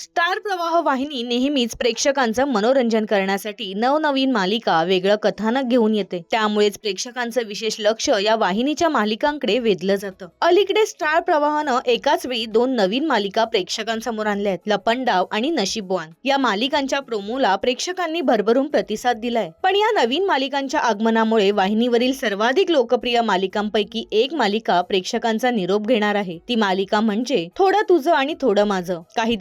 Star प्रवाह वाहिनी नेहमीच प्रेक्षकांचं मनोरंजन करण्यासाठी नवनवीन मालिका वेगळं कथानक घेऊन येते. त्यामुळेच प्रेक्षकांचं विशेष लक्ष या वाहिनीच्या मालिकांकडे वेधलं जातं. अलीकडे स्टार प्रवाहानं एकाच वेळी दोन नवीन मालिका प्रेक्षकांसमोर आणल्या आहेत. लपंडाव आणि नशीबवान या मालिकांच्या प्रोमोला प्रेक्षकांनी भरभरून प्रतिसाद दिलाय. पण या नवीन मालिकांच्या आगमनामुळे वाहिनीवरील सर्वाधिक लोकप्रिय मालिकांपैकी एक मालिका प्रेक्षकांचा निरोप घेणार आहे. ती मालिका म्हणजे थोडं तुझं आणि थोडं माझं. काही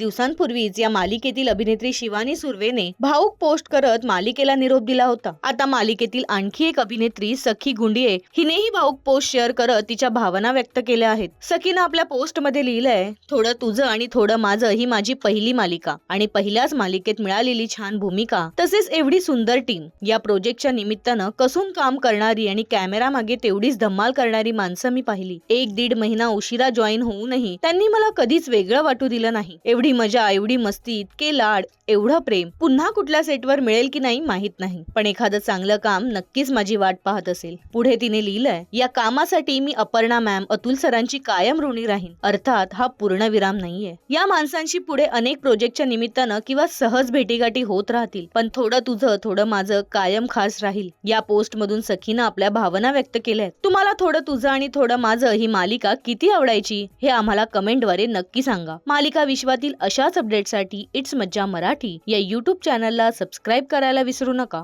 दिवसांपूर्वीच या मालिकेतील अभिनेत्री शिवानी सुर्वेने भाऊक पोस्ट करत मालिकेला निरोप दिला होता. आता मालिकेतील आणखी एक अभिनेत्री सखी गुंडिये हिनेही भाऊक पोस्ट शेअर करत तिच्या भावना व्यक्त केल्या आहेत. सखीनं आपल्या पोस्टमध्ये लिहिलंय थोडं तुझं आणि थोडं माझं ही माझी पहिली मालिका आणि पहिल्याच मालिकेत मिळालेली छान भूमिका. तसेच एवढी सुंदर टीम या प्रोजेक्टच्या निमित्तानं कसून काम करणारी आणि कॅमेरा मागे तेवढीच धम्माल करणारी माणसं मी पाहिली. एक दीड महिना उशिरा जॉईन होऊनही त्यांनी मला कधीच वेगळं वाटू दिलं नाही. एवढी मजा एवढी मस्ती इतके लाड एवढं प्रेम पुन्हा कुठल्या सेटवर मिळेल की नाही माहीत नाही. पण एखादं चांगलं काम नक्कीच माझी वाट पाहत असेल. पुढे तिने लिहिलंय या कामासाठी मी अपर्णा मॅम अतुल सरांची कायम ऋणी राहीन. अर्थात हा पूर्णविराम नाहीये. या माणसांशी पुढे अनेक प्रोजेक्टच्या निमित्तानं किंवा सहज भेटीगाठी होत राहतील. पण थोडं तुझं थोडं माझं कायम खास राहील. या पोस्ट मधून सखीनं आपल्या भावना व्यक्त केल्या तुम्हाला थोडं तुझं आणि थोडं माझं ही मालिका किती आवडायची हे आम्हाला कमेंटद्वारे नक्की सांगा. मालिका विश्वातील अशाच अपडेटसाठी इट्स मज्जा मराठी या यूट्यूब चॅनलला सबस्क्राईब करायला विसरू नका.